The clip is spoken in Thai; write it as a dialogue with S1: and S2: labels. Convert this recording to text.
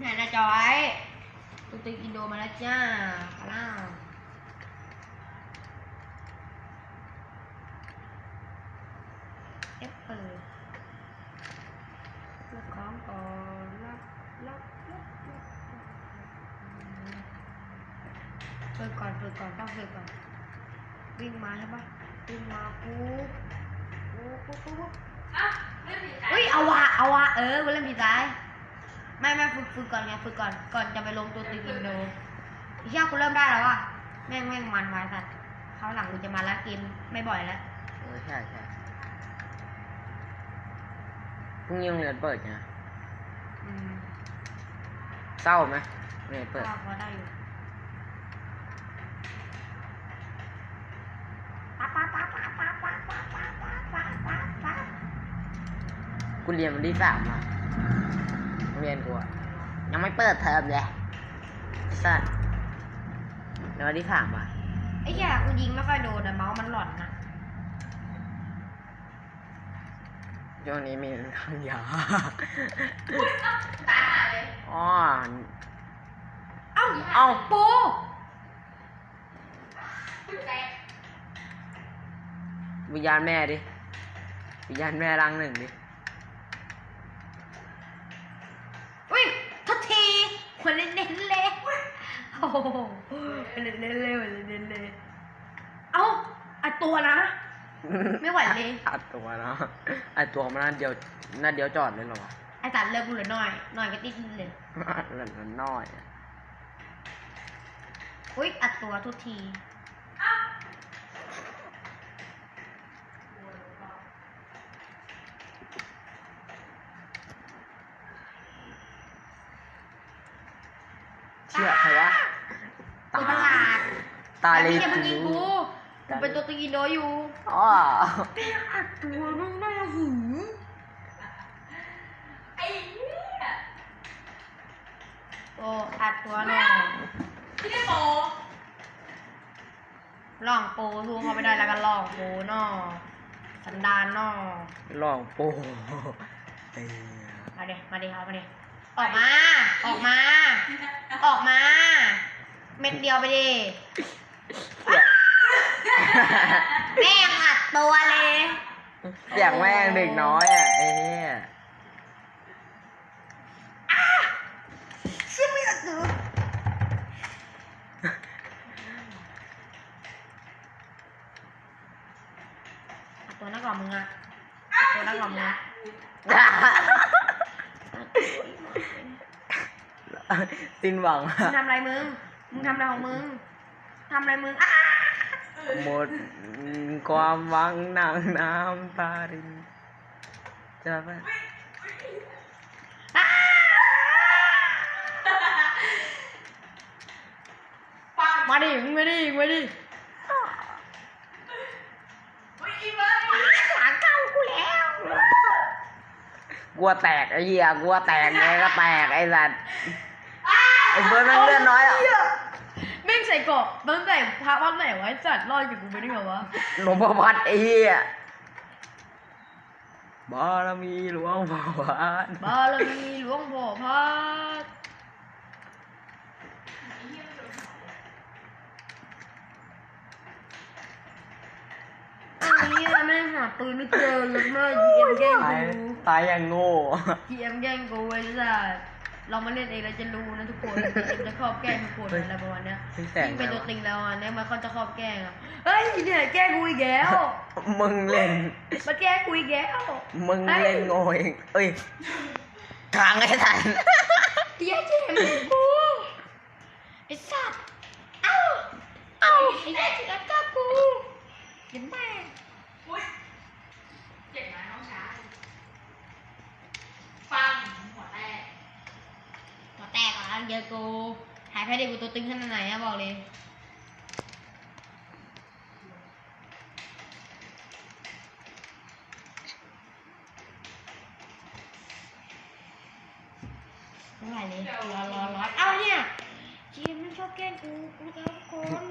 S1: ไหนนะจอยตุ๊กติ๊กอินโดมาแล้วจ้าพล่าวเอฟเปิดเลือกของก่อนรับรับรับรับเปิดก่อนเปิดก่อนต้องเปิดก่อนวิ่งมาใช่ปะวิ่งมาปุ๊บปุ๊บปุ๊บปุ๊บ
S2: อะเล่นผีตาย
S1: เฮ้ยเอาวะเอาวะเออกูเล่นผีตาย ไม่ไม่ฝึกฝึกก่อนไงฝึกก่อนก่อนจะไปลงตัวตึงอินโดไอ้เชี่ยกูเริ่มได้แล้วว่ะแม่งแม่งมันวายสัตว์คราวหลังกูจะมาแล้วเกมไม่บ่อยแล้ว
S3: เออใช่ใช่พรุ่งนี้โรงเรียนเปิดไง
S1: อืม
S3: เศร้าไหมโรงเรียนเปิด
S1: ก็พอได้อยู่ปั๊บปั๊บปั๊บปั๊บปั๊บปั๊บปั๊บปั๊บปั๊บปั๊บปั๊บปั๊บ
S3: กูเรียนวันที่สามมาโรง เรียนกูอะยังไม่เปิดเทอมเลยไอ้สัสเดี๋ยววันที่สามอะ
S1: ไอ้เหี้ยกูยิงไม่ค่อยโดนอะเมาส์มันหล่อนนะ
S3: ช่วงนี้มีทำยา
S2: อุ๊ยเอ้าตายหาเลย
S3: อ๋อ
S1: เอ้า
S3: เอ้า
S1: ปู
S2: อุ๊ยแตก
S3: วิญญาณแม่ดิวิญญาณแม่รังหนึ่งดิ
S1: คนเน้นๆเลยโอ้โหคนเน้นๆเลยคนเน้นๆเลยเอ้าอัดตัวนะ ไม่ไหวเลย
S3: อัดตัวเนาะอัดตัวมานัดเดียวนัดเดียวจอดเลยเหรอวะ
S1: ไอ้สัตว์เลิกกูเหลือหน่อยหน่อยก็ติดเลย
S3: เหลือน้อยอะ
S1: อุ้ยอัดตัวทุกที
S3: เชื่อใครวะ
S1: ตัวประหลาด
S3: ตา
S1: แต่
S3: ลี
S1: พี่อย่ามายิงกู
S3: ตา
S1: กูเป็นตัวตีนโดอยู่
S3: อ๋อ
S1: แม่งอัดตัวมึงได้หืม
S2: ไอ้เหี้ย
S1: โอ้อัดตัวหน่อย
S2: พี่ได้โต
S1: ล่องโปสู้เขาไม่ได้แล้วก็ล่องโปหน่อสันดานหน่อ
S3: ลองโป้เอ้ย
S1: มาเดี๋ยวมาเดี๋ยวมาเดี๋ยว ออกมา ออกมา ออกมา เม็ดเดียวไปดิ
S3: เสียง
S1: แม่งอัดตัวเลย
S3: เสียงแม่งเด็กน้อยอะไอ้เนี่ย
S1: ชื่อไม่อัดตัวอัดตัวนักกว่ามึงอะอัดตัวนักกว่ามึงอะ
S3: สิ้นหวัง
S1: มึงทำอะไรมึง มึงทำอะไรของมึงทำอะไรมึงอ้า
S3: หมดความหวังนางน้ำตารินจะไป
S1: อ้า
S2: ปัง
S1: มาดิมึงมาดิมึงมาดิ
S2: อุ๊ยอีเบิร์ด
S1: หลังเข้ากูแล้ว
S3: กลัวแตกไอ้เหี้ยกลัวแตกไงก็แตกไอ้สัตว์ไอ้เบิร์ดแมันเลือดน้อยอะ
S1: แม่งใส่เกาะตั้งแต่พระวันไหนวะไอ้จัดรอดกับกูไปได้ไงวะ
S3: หลวงพ่อพัดไอ้เหี้ยบารมีหลวงพ่อพัด
S1: บารมีหลวงพ่อพัดอันนี้แม่งหาปืนไม่เจอเลยแม่ยีเอ็มแกล้ง
S3: ตาย
S1: กู
S3: ตายอย่างโง่
S1: ยีเอ็มแกล้งกูไอ้สัส เรามาเล่นเองเราจะรู้นะทุกคนเอ็มจะชอบแกล้งทุกคนอะไรประมาณเนี้ย
S3: พี่แสง
S1: ยิ่งเป็น
S3: อะไร
S1: ตัว
S3: วะ
S1: ติงแล้วอะเนี่ยมันเขาจะชอบแกล้งอะเฮ้ยเนี่ยแกล้งกูอีกแล้ว
S3: มึงเล่น
S1: มาแกล้งกูอีกแล้ว
S3: มึงเล่นโง่เองเอ้ยทางไอ้ทัน
S1: เดี๋ยวจะเห็นกูไอ้สัตว์เอ้าเอ้าไอ้เหี้ยจะจับกูเห็นไหม
S2: อุ๊ยเจ็บไหมน้องชายปังหัวแตก
S1: หัวแตก อะเจอกูหายไปได้กูตัวตึงขนาดไหนอะบอกเลยไม่ไหวเลยรอรอรอเอ้าเนี่ยจีมมันชอบแกล้งกูกูทำคน